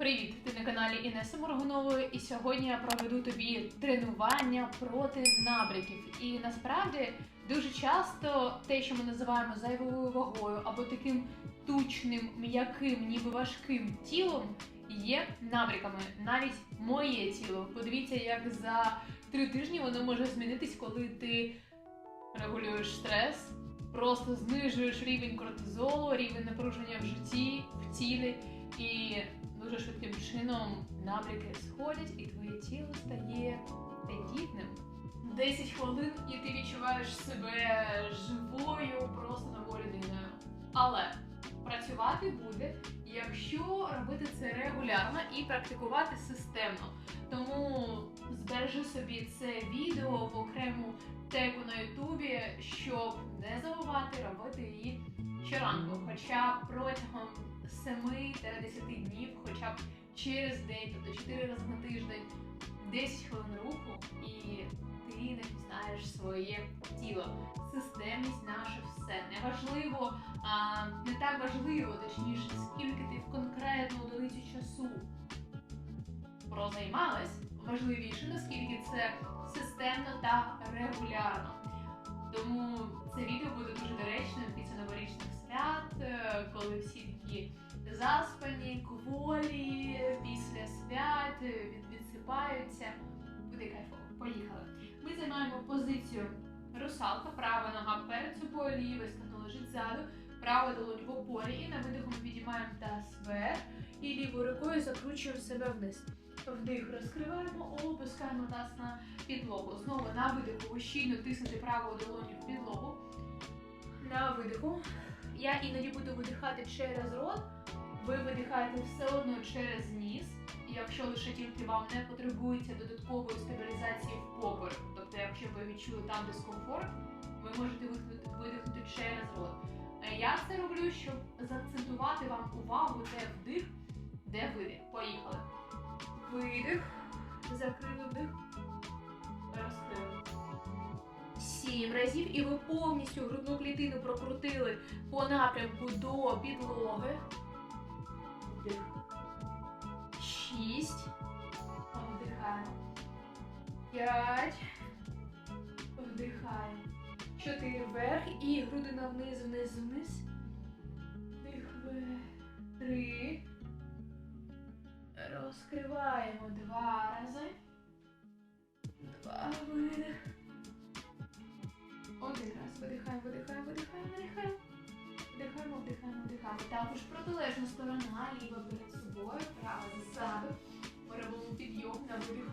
Привіт! Ти на каналі Інеси Моргунової, і сьогодні я проведу тобі тренування проти набряків. І насправді дуже часто те, що ми називаємо зайвою вагою або таким тучним, м'яким, ніби важким тілом, є набряками. Навіть моє тіло. Подивіться, як за три тижні воно може змінитись, коли ти регулюєш стрес, просто знижуєш рівень кортизолу, рівень напруження в житті, в тілі. І дуже швидким чином набряки сходять, і твоє тіло стає тендітним. 10 хвилин, і ти відчуваєш себе живою, просто новою людиною. Але працювати буде, якщо робити це регулярно і практикувати системно. Тому збережи собі це відео в окрему теку на Ютубі, щоб не забувати робити її щоранку, хоча протягом 7-10 днів, хоча б через день, тобто 4 рази на тиждень, 10 хвилин руху, і ти не пізнаєш своє тіло. Системність наше все. Неважливо, а, не так важливо, точніше, скільки ти в конкретну одиницю часу прозаймалась, важливіше, наскільки це системно та регулярно. Тому це відео буде дуже доречним після новорічних свят, е, коли всі такі заспані, кволі, після свят е, від, відсипаються. Буде кайфово. Поїхали. Ми займаємо позицію русалка, права нога перед собою, ліве стегно лежить ззаду, права долонь в опорі. І на видиху ми підіймаємо таз вверх і лівою рукою закручуємо себе вниз. Вдих розкриваємо, опускаємо таз на підлогу. Знову на видиху ви щільно тиснути правою долоню в підлогу. На видиху. Я іноді буду видихати через рот. Ви видихаєте все одно через ніс. І якщо лише тільки вам не потребується додаткової стабілізації в поперек, тобто, якщо ви відчули там дискомфорт, ви можете видихнути, видихнути через рот. Е, Я це роблю, щоб заакцентувати вам увагу, де вдих, де видих. Поїхали. Видих. Закрили вдих. Розкрили. Сім разів. І ви повністю грудну клітину прокрутили по напрямку до підлоги. Вдих. Шість. Вдихаємо. П'ять. Вдихаємо. Чотири вверх і грудина вниз, вниз, вниз. Розкриваємо два рази. Два видих. Один раз. Видихаємо, видихаємо, видихаємо, видихаємо. Вдихаємо, вдихаємо, вдихаємо. Також протилежна сторона, ліва перед собою, права ззаду. Ми робимо підйом на видих.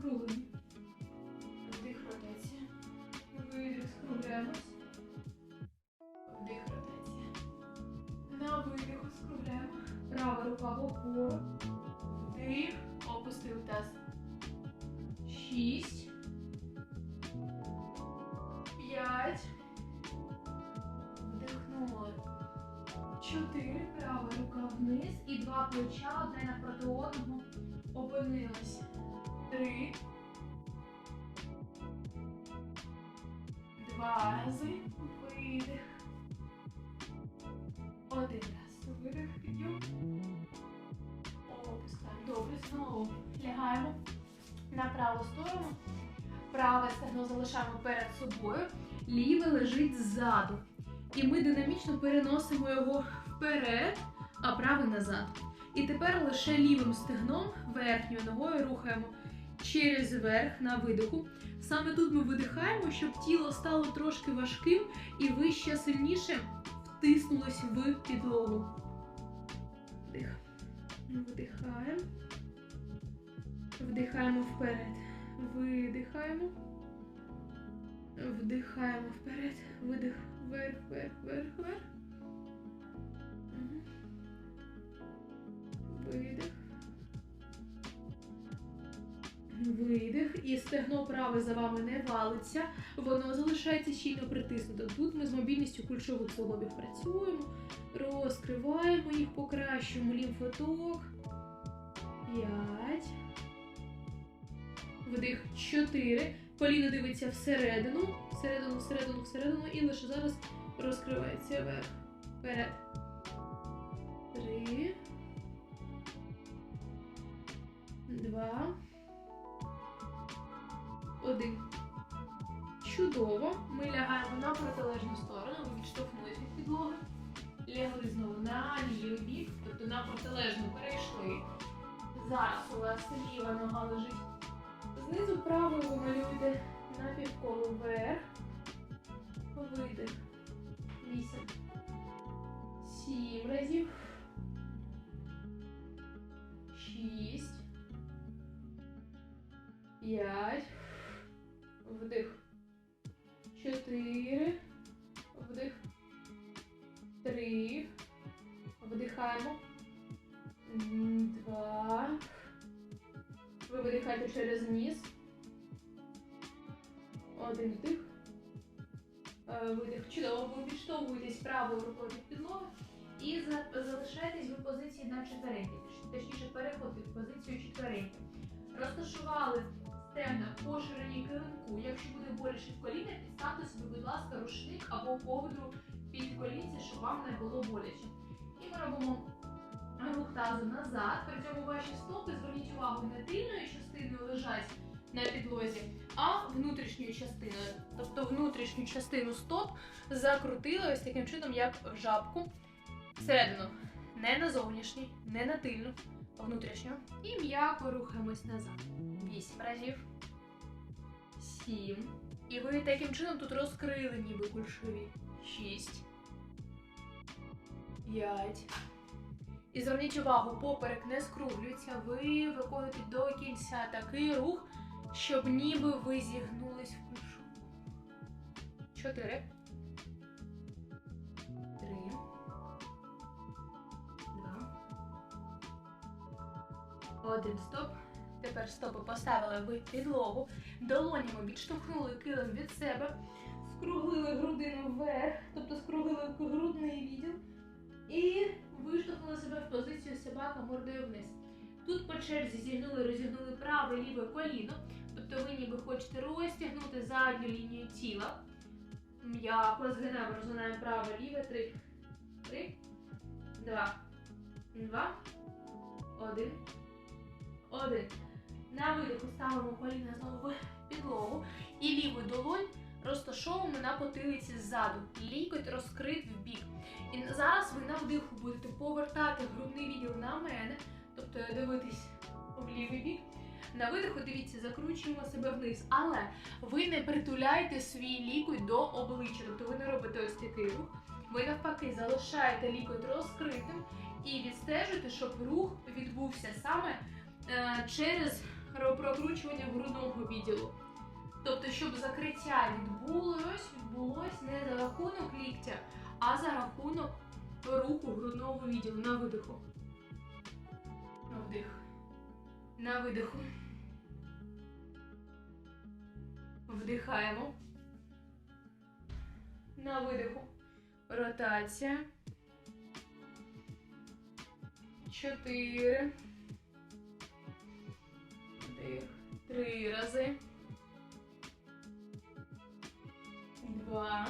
Круглий. Опору. Вдих. Опустив таз. Шість. П'ять. Вдихнули. Чотири. Права рука вниз. І два плеча одне напроти одного. Опинились. Три. Два рази. Праве стегно залишаємо перед собою. Ліве лежить ззаду. І ми динамічно переносимо його вперед, а праве назад. І тепер лише лівим стегном, верхньою ногою рухаємо через верх на видиху. Саме тут ми видихаємо, щоб тіло стало трошки важким і ви ще сильніше втиснулись в підлогу. Вдих. Видихаємо. Вдихаємо вперед. Видихаємо. Вдихаємо вперед. Видих. Вверх, вверх, вверх, вверх. Видих. Видих. І стегно праве за вами не валиться. Воно залишається щільно притиснуто. Тут ми з мобільністю кульшових суглобів працюємо. Розкриваємо їх, покращуємо лімфоток. П'ять вдих 4. Коліно дивиться всередину, всередину, всередину, всередину. І лише зараз розкривається вверх. Вперед. Три. Два. Один. Чудово. Ми лягаємо на протилежну сторону. Ми відштовхнулися від підлоги. Лягли знову на лівий бік, тобто на протилежну перейшли. Зараз у вас ліва нога лежить. Знизу правою ви малюєте на півколо вверх. Один вдих. Е, Видих. Чудово. Ви відштовхуєтесь правою рукою від підлоги і за- залишаєтесь в позиції на четвереньки. Точніше, переходите в позицію четвереньки. Розташували стегна по ширині килимку. Якщо буде боляче в коліна, підставте собі, будь ласка, рушник або ковдру під колінці, щоб вам не було боляче. І ми робимо рух тазу назад. При цьому ваші стопи зверніть увагу не тильною частиною лежать на підлозі, а внутрішньою частиною. Тобто внутрішню частину стоп закрутили ось таким чином, як жабку. Всередину. Не на зовнішній, не на тильну, а внутрішню. І м'яко рухаємось назад. Вісім разів. Сім. І ви таким чином тут розкрили ніби кульшові. Шість. П'ять. І зверніть увагу, поперек не скруглюється. Ви виконуєте до кінця такий рух, щоб ніби ви зігнулись в кульшову. Чотири. Три. Два. Один стоп. Тепер стопи поставили ви підлогу. Долонями відштовхнули килим від себе, скруглили грудину вверх, тобто скруглили грудний відділ. І виштовхнули себе в позицію собака мордою вниз. Тут по черзі зігнули, розігнули праве ліве коліно, тобто ви ніби хочете розтягнути задню лінію тіла. М'яко згинаємо, розгинаємо праве ліве. Три. Три. Два. Два. Один. Один. На видиху ставимо коліна знову в підлогу. І ліву долонь розташовуємо на потилиці ззаду. Лікоть розкрит в бік. І зараз ви на вдиху будете повертати грудний відділ на мене, тобто дивитись в лівий бік. На видиху, дивіться, закручуємо себе вниз. Але ви не притуляєте свій лікоть до обличчя, тобто ви не робите ось такий рух. Ви навпаки залишаєте лікоть розкритим і відстежуєте, щоб рух відбувся саме е, через прокручування грудного відділу. Тобто, щоб закриття відбулось, відбулось не за рахунок ліктя, а за рахунок руху грудного відділу на видиху. На вдих. На видиху. Вдихаємо. На видиху. Ротація. Чотири. Вдих. Три рази. Два.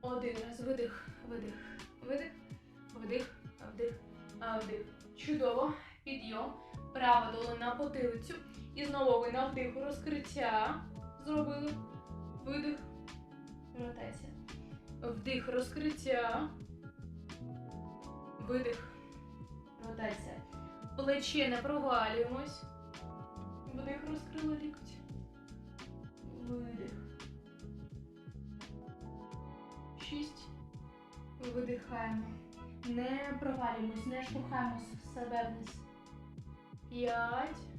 Один раз. Видих, видих, видих, вдих, вдих, вдих. Чудово. Підйом. Права долона на потилицю. І знову ви на вдиху розкриття зробили. Видих. Ротація. Вдих, розкриття. Видих. Ротація. Плече не провалюємось. Вдих, розкрили лікоть. Видих. Шість. Видихаємо. Не провалюємось, не штовхаємо себе вниз. П'ять.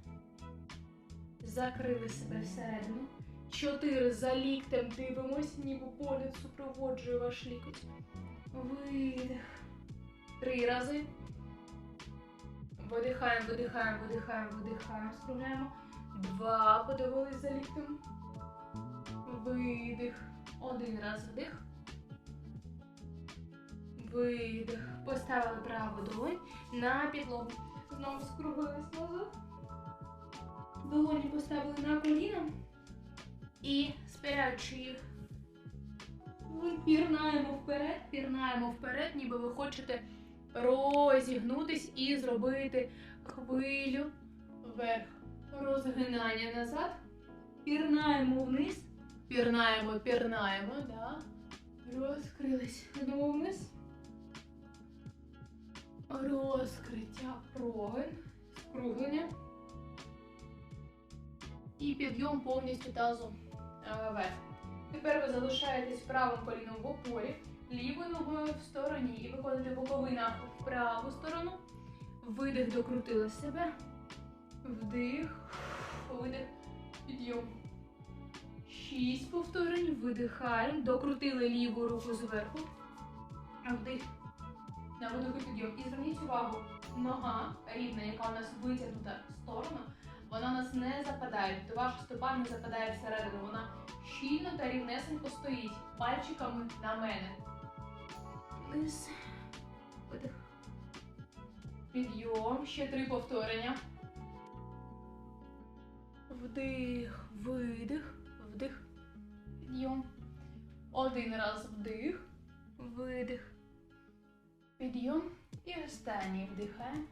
Закрили себе всередину. Чотири. За ліктем дивимось, ніби погляд супроводжує ваш лікоть. Видих. Три рази. Видихаємо, видихаємо, видихаємо, видихаємо, скругляємо. Два. Подивились за ліктем. Видих. Один раз вдих. Видих. Поставили праву долонь на підлогу. Знову скруглились назад. Долоні поставили на коліна. І спираючи їх, пірнаємо вперед, пірнаємо вперед, ніби ви хочете розігнутись і зробити хвилю вверх. Розгинання назад. Пірнаємо вниз. Пірнаємо, пірнаємо, да. Розкрились. Знову вниз. Розкриття прогин. Скруглення. І підйом повністю тазу е, вверх. Тепер ви залишаєтесь правим коліном в опорі, лівою ногою в стороні і виходите боковий нахил в праву сторону. Видих, докрутили себе. Вдих, видих, підйом. Шість повторень. Видихаємо. Докрутили ліву руку зверху. Вдих. На видоху підйом. І зверніть увагу, нога рівна, яка у нас витягнута в сторону, вона у нас не западає. Тобто ваша стопа не западає всередину. Вона щільно та рівнесенько стоїть. Пальчиками на мене. Вниз. Видих. Підйом. Ще три повторення. Вдих, видих, вдих, підйом. Один раз вдих, видих, підйом. І останній вдихаємо.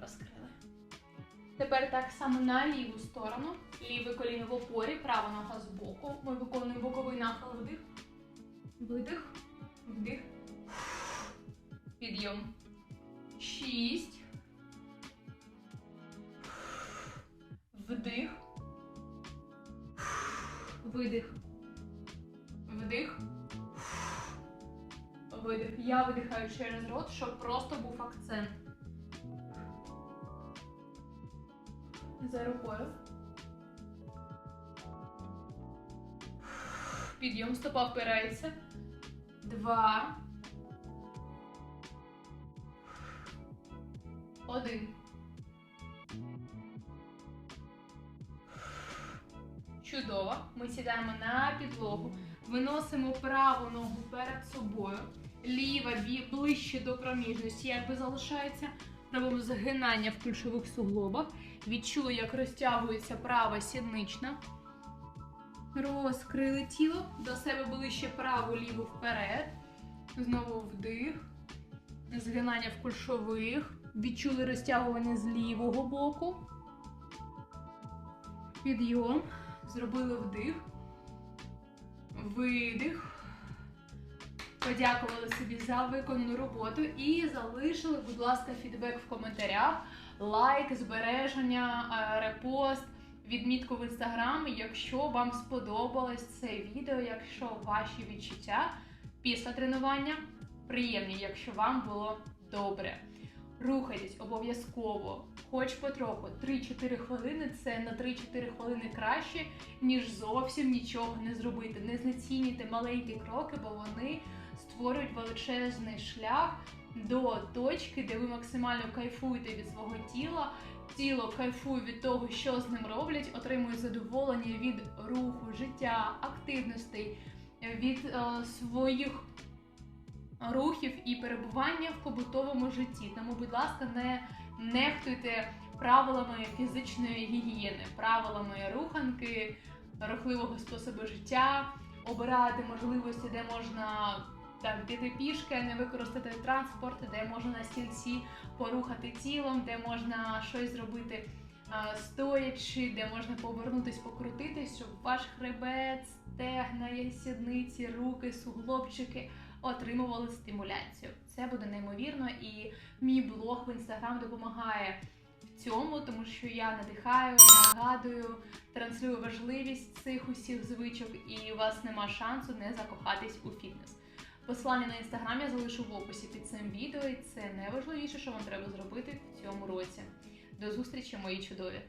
Розкрили. Тепер так само на ліву сторону. Ліве коліно в опорі, права нога з боку. Ми виконуємо боковий нахил вдих. Видих, вдих. Підйом. Шість. Вдих. Видих. Вдих. Видих. Я видихаю через рот, щоб просто був акцент. За рукою. Підйом стопа впирається. Два. Один. Чудово. Ми сідаємо на підлогу, виносимо праву ногу перед собою, ліва ближче до проміжності, якби залишається. Робимо згинання в ключових суглобах. Відчули, як розтягується права сіднична. Розкрили тіло, до себе ближче праву ліву вперед. Знову вдих. Згинання в кульшових. Відчули розтягування з лівого боку. Підйом. Зробили вдих. Видих. Подякували собі за виконану роботу і залишили, будь ласка, фідбек в коментарях, лайк, збереження, е, репост, відмітку в інстаграм, якщо вам сподобалось це відео, якщо ваші відчуття після тренування приємні, якщо вам було добре. Рухайтесь обов'язково, хоч потроху. 3-4 хвилини це на 3-4 хвилини краще, ніж зовсім нічого не зробити. Не знецінюйте маленькі кроки, бо вони створюють величезний шлях до точки, де ви максимально кайфуєте від свого тіла. Тіло кайфує від того, що з ним роблять, отримує задоволення від руху, життя, активностей, від е, своїх рухів і перебування в побутовому житті. Тому, будь ласка, не нехтуйте правилами фізичної гігієни, правилами руханки, рухливого способу життя, обирати можливості, де можна так, піти пішки, не використати транспорт, де можна на стільці порухати тілом, де можна щось зробити стоячи, де можна повернутись, покрутитись, щоб ваш хребет, стегна, сідниці, руки, суглобчики отримували стимуляцію. Це буде неймовірно, і мій блог в інстаграм допомагає в цьому, тому що я надихаю, нагадую, транслюю важливість цих усіх звичок, і у вас нема шансу не закохатись у фітнес. Посилання на інстаграм я залишу в описі під цим відео, і це найважливіше, що вам треба зробити в цьому році. До зустрічі, мої чудові!